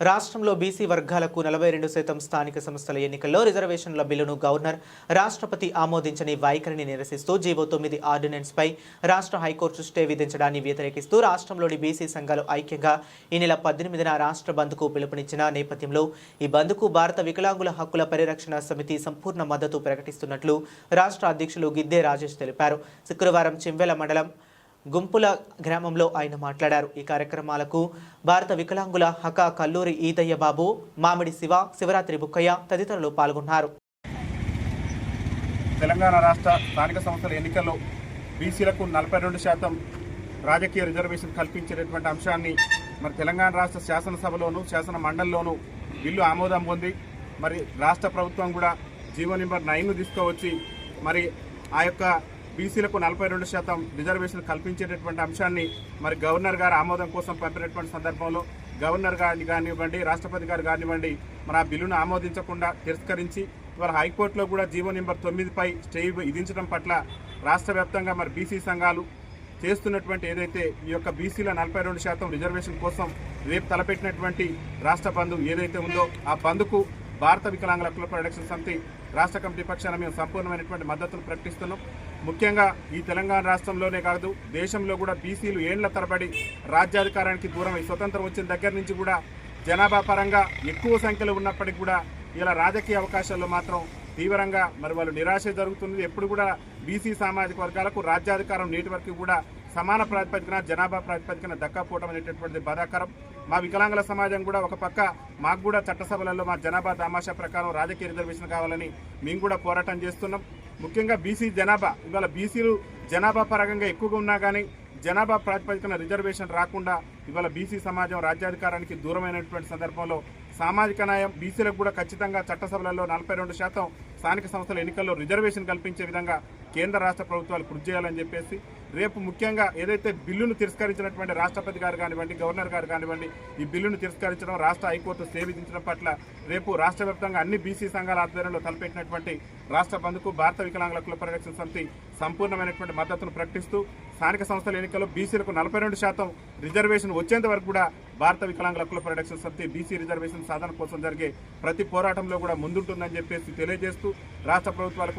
రాష్ట్రంలో బీసీ వర్గాలకు నలభై రెండు శాతం స్థానిక సంస్థల ఎన్నికల్లో రిజర్వేషన్ల బిల్లును గవర్నర్ రాష్ట్రపతి ఆమోదించని వైఖరిని నిరసిస్తూ జీవో తొమ్మిది ఆర్డినెన్స్పై రాష్ట్ర హైకోర్టు స్టే విధించడాన్ని వ్యతిరేకిస్తూ రాష్ట్రంలోని బీసీ సంఘాలు ఐక్యంగా ఈ నెల పద్దెనిమిదిన రాష్ట్ర బంద్కు పిలుపునిచ్చిన నేపథ్యంలో ఈ బంద్కు భారత వికలాంగుల హక్కుల పరిరక్షణ సమితి సంపూర్ణ మద్దతు ప్రకటిస్తున్నట్లు రాష్ట్ర అధ్యక్షులు గిద్దే రాజేష్ తెలిపారు. శుక్రవారం చింవెల మండలం గుంపుల గ్రామంలో ఆయన మాట్లాడారు. ఈ కార్యక్రమాలకు భారత వికలాంగుల హక కల్లూరి ఈతయ్య బాబు మామిడి శివ శివరాత్రి బుక్కయ్య తదితరులు పాల్గొన్నారు. తెలంగాణ రాష్ట్ర స్థానిక సంస్థల ఎన్నికల్లో బీసీలకు నలభై రెండు శాతం రాజకీయ రిజర్వేషన్ కల్పించేటటువంటి అంశాన్ని మరి తెలంగాణ రాష్ట్ర శాసనసభలోను శాసన మండలిలోను బిల్లు ఆమోదం పొంది మరి రాష్ట్ర ప్రభుత్వం కూడా జీవో నెంబర్ నైన్ను తీసుకువచ్చి మరి ఆ యొక్క బీసీలకు నలభై రెండు శాతం రిజర్వేషన్ కల్పించేటటువంటి అంశాన్ని మరి గవర్నర్ గారు ఆమోదం కోసం పంపినటువంటి సందర్భంలో గవర్నర్ గారిని కానివ్వండి రాష్ట్రపతి గారు కానివ్వండి మరి ఆ బిల్లును ఆమోదించకుండా తిరస్కరించి ఇవాళ హైకోర్టులో కూడా జీవో నెంబర్ తొమ్మిదిపై స్టే విధించడం పట్ల రాష్ట్ర మరి బీసీ సంఘాలు చేస్తున్నటువంటి ఏదైతే ఈ యొక్క బీసీల నలభై రెండు శాతం రిజర్వేషన్ కోసం రేపు తలపెట్టినటువంటి రాష్ట్ర బంధు ఏదైతే ఉందో ఆ బంధుకు భారత వికలాంగుల క్లబ్ ప్రొడక్షన్ సమితి రాష్ట్ర కమిటీ పక్షాన మేము సంపూర్ణమైనటువంటి మద్దతును ప్రకటిస్తున్నాం. ముఖ్యంగా ఈ తెలంగాణ రాష్ట్రంలోనే కాదు దేశంలో కూడా బీసీలు ఏండ్ల తరబడి రాజ్యాధికారానికి దూరం స్వతంత్రం వచ్చిన దగ్గర నుంచి కూడా జనాభా పరంగా ఎక్కువ సంఖ్యలో ఉన్నప్పటికీ కూడా ఇలా రాజకీయ అవకాశాల్లో మాత్రం తీవ్రంగా మరి వాళ్ళు నిరాశ జరుగుతుంది ఎప్పుడు కూడా బీసీ సామాజిక వర్గాలకు రాజ్యాధికారం నేటి వరకు కూడా సమాన ప్రాతిపదికన జనాభా ప్రాతిపదికన దక్కపోవడం అనేటటువంటిది బాధాకరం. మా వికలాంగుల సమాజం కూడా ఒక పక్క మాకు కూడా చట్టసభలలో మా జనాభా దామాషా ప్రకారం రాజకీయ రిజర్వేషన్ కావాలని మేము కూడా పోరాటం చేస్తున్నాం. ముఖ్యంగా బీసీ జనాభా ఇవాళ బీసీలు జనాభా పరంగా ఎక్కువగా ఉన్నా కానీ జనాభా ప్రాతిపదికన రిజర్వేషన్ రాకుండా ఇవాళ బీసీ సమాజం రాజ్యాధికారానికి దూరమైనటువంటి సందర్భంలో సామాజిక న్యాయం బీసీలకు కూడా ఖచ్చితంగా చట్టసభలలో నలభై రెండు శాతం స్థానిక సంస్థల ఎన్నికల్లో రిజర్వేషన్ కల్పించే విధంగా కేంద్ర రాష్ట్ర ప్రభుత్వాలు కృషి చేయాలని చెప్పేసి రేపు ముఖ్యంగా ఏదైతే బిల్లును తిరస్కరించినటువంటి రాష్ట్రపతి గారు కానివ్వండి గవర్నర్ గారు కానివ్వండి ఈ బిల్లును తిరస్కరించడం రాష్ట్ర హైకోర్టు స్టే విధించడం పట్ల రేపు రాష్ట్ర అన్ని బీసీ సంఘాల ఆధ్వర్యంలో తలపెట్టినటువంటి రాష్ట్ర బంధుకు భారత వికలాంగుల కుల పరిరక్షణ సమితి సంపూర్ణమైనటువంటి మద్దతును ప్రకటిస్తూ స్థానిక సంస్థల ఎన్నికల్లో బీసీలకు నలభై రెండు శాతం రిజర్వేషన్ వచ్చేంత వరకు కూడా భారత వికలాంగుల హక్కుల పరిరక్షణ సమితి బీసీ రిజర్వేషన్ సాధన కోసం జరిగే ప్రతి పోరాటంలో కూడా ముందుంటుందని చెప్పేసి తెలియజేస్తూ రాష్ట్ర ప్రభుత్వాలకు